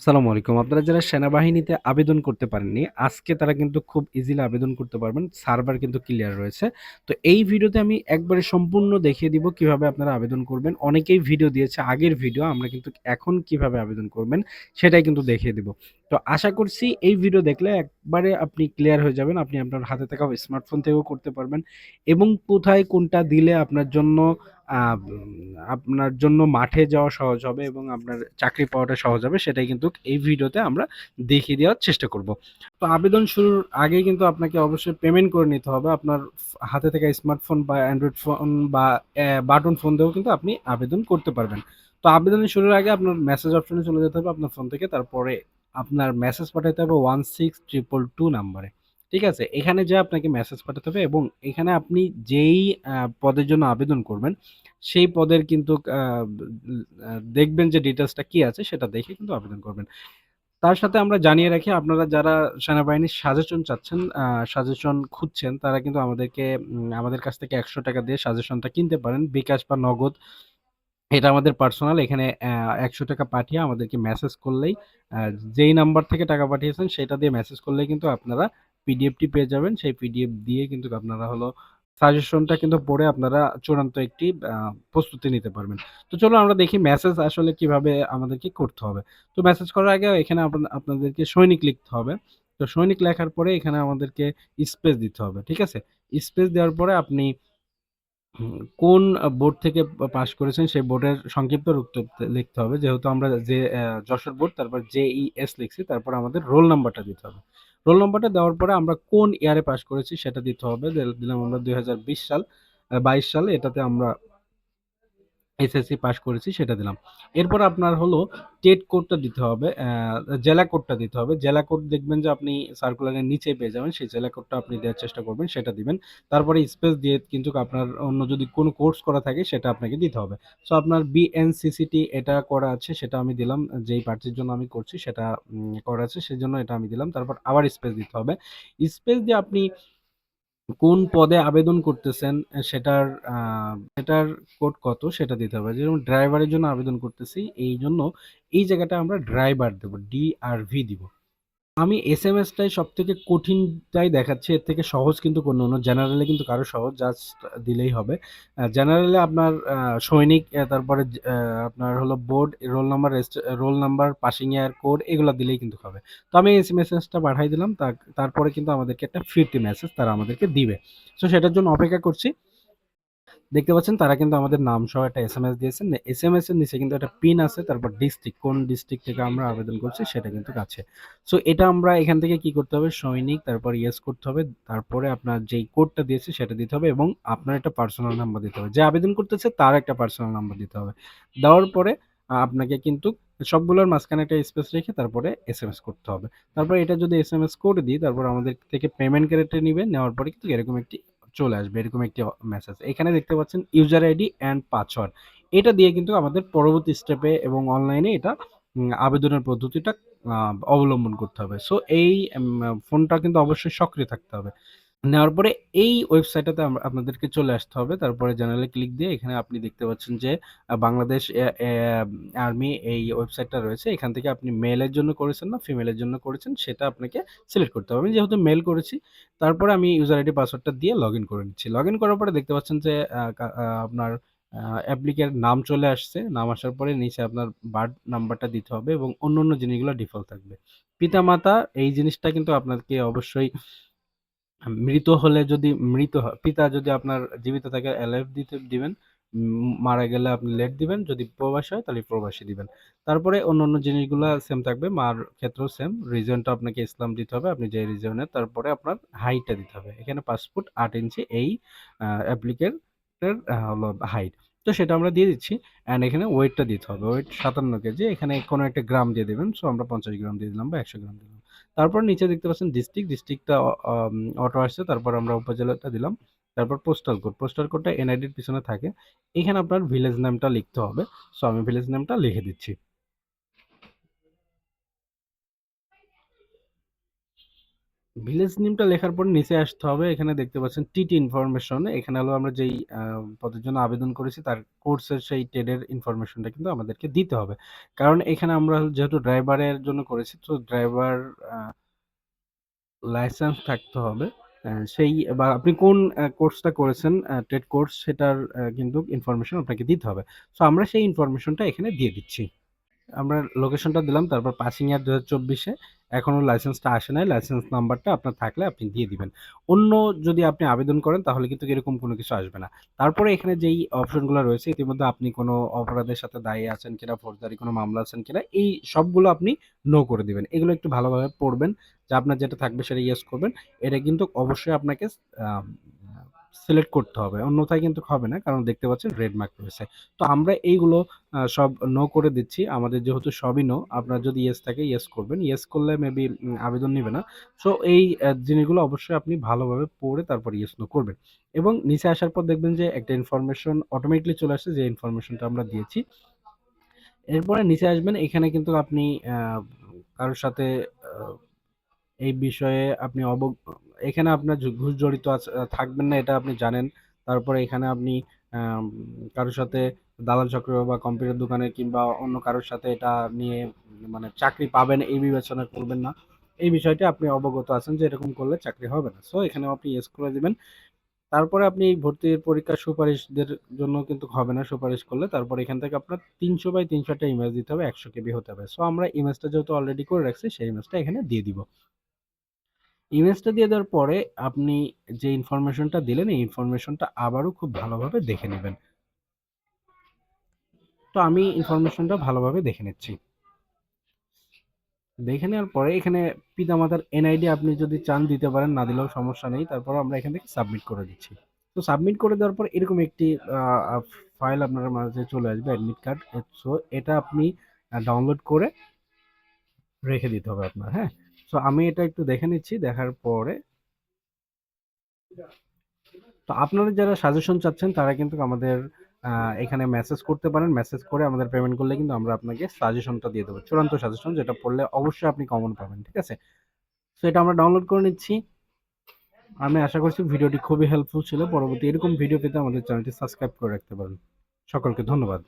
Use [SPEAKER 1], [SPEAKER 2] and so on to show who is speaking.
[SPEAKER 1] আসসালামু আলাইকুম। আপনারা যারা সেনাবাহিনীতে আবেদন করতে পারেননি, আজকে তারা কিন্তু খুব ইজিলি আবেদন করতে পারবেন। সার্ভার কিন্তু ক্লিয়ার রয়েছে। তো এই ভিডিওতে আমি একবারে সম্পূর্ণ দেখিয়ে দিব কীভাবে আপনারা আবেদন করবেন। অনেকেই ভিডিও দিয়েছে আগের ভিডিও, আমরা কিন্তু এখন কীভাবে আবেদন করবেন সেটাই কিন্তু দেখিয়ে দিব। তো আশা করছি এই ভিডিও দেখলে একবারে আপনি ক্লিয়ার হয়ে যাবেন। আপনি আপনার হাতে থাকা স্মার্টফোন থেকেও করতে পারবেন এবং কোথায় কোনটা দিলে আপনার জন্য আপনার জন্য মাঠে যাওয়া সহজ হবে এবং আপনার চাকরি পাওয়াটা সহজ হবে, সেটাই কিন্তু এই ভিডিওতে আমরা দেখিয়ে দেওয়ার চেষ্টা করব। তো আবেদন শুরুর আগেই কিন্তু আপনাকে অবশ্যই পেমেন্ট করে নিতে হবে। আপনার হাতে থাকা স্মার্টফোন বা অ্যান্ড্রয়েড ফোন বা বাটন ফোন দিয়েও কিন্তু আপনি আবেদন করতে পারবেন। তো আবেদনের শুরুর আগে আপনার মেসেজ অপশনে চলে যেতে হবে, আপনার ফোন থেকে। তারপরে আপনার মেসেজ পাঠাতে হবে 16222 নাম্বারে। ঠিক আছে? এখানে যেয়ে আপনাকে মেসেজ পাঠাতে হবে এবং এখানে আপনি যেই পদের জন্য আবেদন করবেন, সেই পদের কিন্তু দেখবেন যে ডিটেইলসটা কি আছে সেটা দেখে কিন্তু আবেদন করবেন। তার সাথে আমরা জানিয়ে রাখি আপনারা যারা সেনাবাহিনীর সাজেশন চাচ্ছেন, সাজেশন খুঁজছেন তারা কিন্তু আমাদেরকে আমাদের কাছ থেকে ৳১০০ দিয়ে সাজেশনটা কিনতে পারেন। বিকাশ বা নগদ এটা আমাদের পার্সোনাল। এখানে একশো টাকা পাঠিয়ে আমাদেরকে মেসেজ করলেই যেই নাম্বার থেকে টাকা পাঠিয়েছেন সেটা দিয়ে মেসেজ করলেই কিন্তু আপনারা পিডিএফটি পেয়ে যাবেন। সেই পিডিএফ দিয়ে কিন্তু আপনারা হলো সাজেশনটা কিন্তু পড়ে আপনারা চূড়ান্ত একটি প্রস্তুতি নিতে পারবেন। তো চলো আমরা দেখি মেসেজ আসলে কীভাবে আমাদেরকে করতে হবে। তো মেসেজ করার আগে এখানে আপনা, আপনাদেরকে সৈনিক লিখতে হবে। তো সৈনিক লেখার পরে এখানে আমাদেরকে স্পেস দিতে হবে। ঠিক আছে? স্পেস দেওয়ার পরে আপনি কোন বোর্ড থেকে পা পাস করেছেন সেই বোর্ডের সংক্ষিপ্ত তে লিখতে হবে। যেহেতু আমরা যে যশোর বোর্ড তারপর জেইএস লিখছি। তারপর আমাদের রোল নাম্বারটা দিতে হবে। রোল নাম্বারটা দেওয়ার পরে আমরা কোন ইয়ারে পাস করেছি সেটা দিতে হবে। দিলাম আমরা দুই হাজার বিশ সাল, ২২ সালে এটাতে আমরা এসএসসি পাস করেছি সেটা দিলাম। এরপর আপনার হলো টেট কোডটা দিতে হবে। জেলা কোডটা দিতে হবে। জেলা কোড দেখবেন যে আপনি সার্কুলারের নিচে পেয়ে যাবেন। সেই জেলা কোডটা আপনি দেওয়ার চেষ্টা করবেন, সেটা দিবেন। তারপরে স্পেস দিয়ে কিন্তু আপনার অন্য যদি কোনো কোর্স করা থাকে সেটা আপনাকে দিতে হবে। সো আপনার বিএনসিসিটি এটা করা আছে সেটা আমি দিলাম। যেই পার্টির জন্য আমি করছি সেটা করা আছে সেজন্য এটা আমি দিলাম। তারপর আবার স্পেস দিতে হবে। স্পেস দিয়ে আপনি কোন পদে আবেদন করতেছেন সেটার সেটার কোড কত সেটা দিতে হবে। যেরকম ড্রাইভারের জন্য আবেদন করতেছি, এই জন্য এই জায়গাটা আমরা ড্রাইভার দেব। ভি দিব। আমি এস এম এসটাই সব থেকে কঠিনটাই দেখাচ্ছি। এর থেকে সহজ কিন্তু কোনো না। জেনারেলে কিন্তু কারও সহজ জাস্ট দিলেই হবে। জেনারেলে আপনার সৈনিক তারপরে আপনার হলো board, roll number, roll number, passing year code এগুলো দিলেই কিন্তু হবে। তো আমি এস মেসেজটা পাঠাই দিলাম। তারপরে কিন্তু আমাদেরকে একটা ফিরতি মেসেজ তারা আমাদেরকে দিবে। সো সেটার জন্য অপেক্ষা করছি। দেখতে পাচ্ছেন তারা কিন্তু আমাদের নাম সহ একটা এস এম এস দিয়েছেন। এসএমএস এর নিচে কিন্তু একটা পিন আছে। তারপর ডিস্ট্রিক্ট, কোন ডিস্ট্রিক্ট থেকে আমরা আবেদন করছি সেটা কিন্তু আছে। সো এটা আমরা এখান থেকে কি করতে হবে? সৈনিক তারপর ইয়েস করতে হবে। তারপরে আপনার যেই কোডটা দিয়েছে সেটা দিতে হবে এবং আপনার একটা পার্সোনাল নাম্বার দিতে হবে। যে আবেদন করতেছে তার একটা পার্সোনাল নাম্বার দিতে হবে। দেওয়ার পরে আপনাকে কিন্তু সবগুলোর মাঝখানে একটা স্পেস রেখে তারপরে এস এম এস করতে হবে। তারপরে এটা যদি এস এম এস করে দিই তারপর আমাদের থেকে পেমেন্ট কেটে নিবে। নেওয়ার পরে কিন্তু এরকম একটি চলে আসবে, এরকম একটি মেসেজ। এখানে দেখতে পাচ্ছেন ইউজার আইডি অ্যান্ড পাসওয়ার্ড। এটা দিয়ে কিন্তু আমাদের পরবর্তী স্টেপে এবং অনলাইনে এটা আবেদনের পদ্ধতিটা অবলম্বন করতে হবে। সো এই ফোনটা কিন্তু অবশ্যই সক্রিয় থাকতে হবে। নেওয়ার পরে এই ওয়েবসাইটটাতে আপনাদেরকে চলে আসতে হবে। তারপরে জেনারেলে ক্লিক দিয়ে এখানে আপনি দেখতে পাচ্ছেন যে বাংলাদেশ আর্মি এই ওয়েবসাইটটা রয়েছে। এখান থেকে আপনি মেলের জন্য করেছেন না ফিমেলের জন্য করেছেন, সেটা আপনাকে সিলেক্ট করতে হবে। আমি যেহেতু মেল করেছি, তারপরে আমি ইউজার আইডি পাসওয়ার্ডটা দিয়ে লগইন করে নিচ্ছি। লগইন করার পরে দেখতে পাচ্ছেন যে আপনার অ্যাপ্লিকের নাম চলে আসছে। নাম আসার পরে নিচে আপনার বার্থ নাম্বারটা দিতে হবে এবং অন্য অন্য জিনিসগুলো ডিফল্ট থাকবে। পিতামাতা এই জিনিসটা কিন্তু আপনাকে অবশ্যই মৃত হলে যদি মৃত হয় পিতা যদি আপনার জীবিত থাকে এলাইভ দিতে, দিবেন। মারা গেলে আপনি লেট দিবেন। যদি প্রবাসী হয় তাহলে প্রবাসী দিবেন। তারপরে অন্য অন্য জিনিসগুলা সেম থাকবে। মার ক্ষেত্রেও সেম। রিজনটা আপনাকে ইসলাম দিতে হবে। আপনি যে রিজনে তারপরে আপনার হাইটটা দিতে হবে। এখানে ৫ ফুট ৮ ইঞ্চি এই আ অ্যাপ্লিকের হলো হাইট। তো সেটা আমরা দিয়ে দিচ্ছি। অ্যান্ড এখানে ওয়েটটা দিতে হবে। Weight ৫৭ KG. এখানে কোনো একটা গ্রাম দিয়ে দেবেন সো আমরা ৫০ গ্রাম দিয়ে দিলাম বা ১০০ গ্রাম দিলাম। তারপর নিচে দেখতে পাচ্ছেন ডিস্ট্রিক্ট, ডিস্ট্রিক্টটা অটো আসছে। তারপর আমরা উপজেলাটা দিলাম। তারপর পোস্টাল কোড। পোস্টাল কোডটা এনআইডির পিছনে থাকে। এখানে আপনার ভিলেজ নেমটা লিখতে হবে। সো আমি ভিলেজ নেমটা লিখে দিচ্ছি। ভিলেজ নেমটা লেখার পর নিচে আসতে হবে। এখানে দেখতে পাচ্ছেন টিটি ইনফরমেশন। এখানে হলো আমরা যেই পদের জন্য আবেদন করেছি, তার কোর্সের সেই ট্রেডের ইনফরমেশনটা কিন্তু আমাদেরকে দিতে হবে। কারণ এখানে আমরা যেহেতু ড্রাইভারের জন্য করেছি, তো ড্রাইভার লাইসেন্স থাকতে হবে। সেই, বা আপনি কোন কোর্সটা করেছেন ট্রেড কোর্স সেটার কিন্তু ইনফরমেশন আপনাকে দিতে হবে। সো আমরা সেই ইনফরমেশনটা এখানে দিয়ে দিচ্ছি। আমরা লোকেশনটা দিলাম তারপর পাসিং ইয়ার ২০২৪ চব্বিশে এখনও লাইসেন্সটা আসে নাই। লাইসেন্স নাম্বারটা আপনার থাকলে আপনি দিয়ে দিবেন। অন্য যদি আপনি আবেদন করেন তাহলে কিন্তু এরকম কোনো কিছু আসবে না। তারপরে এখানে যেই অপশনগুলো রয়েছে ইতিমধ্যে আপনি কোনো অপরাধের সাথে দায়ী আছেন কিনা, ফৌজদারি কোনো মামলা আছেন কিনা এই সবগুলো আপনি নো করে দিবেন। এগুলো একটু ভালোভাবে পড়বেন যে আপনার যেটা থাকবে সেটা ইয়েস করবেন। এটা কিন্তু অবশ্যই আপনাকে সিলেক্ট করতে হবে। অন্যথায় কিন্তু হবে না। কারণ দেখতে পাচ্ছেন রেড মার্ক রয়েছে। তো আমরা এইগুলো সব নো করে দিচ্ছি। আমাদের যেহেতু সবই নো, আপনার যদি ইয়েস থাকে ইয়েস করবেন। ইয়েস করলে মেবি আবেদন নিবে না। সো এই জিনিসগুলো অবশ্যই আপনি ভালোভাবে পড়ে তারপর ইয়েস নো করবেন। এবং নিচে আসার পর দেখবেন যে একটা ইনফরমেশন অটোমেটিকলি চলে আসছে যে ইনফরমেশনটা আমরা দিয়েছি। এরপরে নিচে আসবেন এখানে কিন্তু আপনি কারোর সাথে এই বিষয়ে আপনি অব এখানে আপনার ঘুষ জড়িত থাকবেন না এটা আপনি জানেন। তারপরে এখানে আপনি কারোর সাথে দালাল চক্র বা কম্পিউটার দোকানে কিংবা অন্য কারোর সাথে এটা নিয়ে মানে চাকরি পাবেন এই বিবেচনা করবেন না। এই বিষয়টি আপনি অবগত আছেন যে এরকম করলে চাকরি হবে না। সো এখানেও আপনি ইয়েস করে দেবেন তারপরে আপনি এই ভর্তির পরীক্ষার সুপারিশদের জন্য কিন্তু হবে না সুপারিশ করলে। তারপরে এখান থেকে আপনার ৩০০ বাই ৩০০ একটা ইমেজ দিতে হবে, ১০০ কেবি হতে হবে। সো আমরা ইমেজটা যেহেতু অলরেডি করে রাখছি সেই ইমেজটা এখানে দিয়ে দিব। ইমেজটা দিয়ে দেওয়ার পরে আপনি যে ইনফরমেশনটা দিলেন এই ইনফরমেশনটা আবারও খুব ভালোভাবে দেখে নেবেন তো আমি ইনফরমেশনটা ভালোভাবে দেখে নিচ্ছি। দেখে নেওয়ার পরে এখানে পিতামাতার এনআইডি আপনি যদি চান দিতে পারেন, না দিলেও সমস্যা নেই। তারপর আমরা এখান থেকে সাবমিট করে দিচ্ছি। তো সাবমিট করে দেওয়ার পর এরকম একটি ফাইল আপনার মাঝে চলে আসবে অ্যাডমিট কার্ড। সো এটা আপনি ডাউনলোড করে রেখে দিতে হবে আপনার, হ্যাঁ? সো আমি এটা একটু দেখে নিচ্ছি। দেখার পরে তো আপনারা যারা সাজেশন চাচ্ছেন, তারা কিন্তু আমাদের এখানে মেসেজ করতে পারেন। মেসেজ করে আমাদের পেমেন্ট করলে কিন্তু আমরা আপনাকে সাজেশনটা দিয়ে দেবো চূড়ান্ত সাজেশন যেটা পড়লে অবশ্যই আপনি কমন পাবেন। ঠিক আছে? সো এটা আমরা ডাউনলোড করে নিচ্ছি। আমি আশা করছি ভিডিওটি খুবই হেল্পফুল ছিল। পরবর্তী এরকম ভিডিও পেতে আমাদের চ্যানেলটি সাবস্ক্রাইব করে রাখতে পারেন। সকলকে ধন্যবাদ।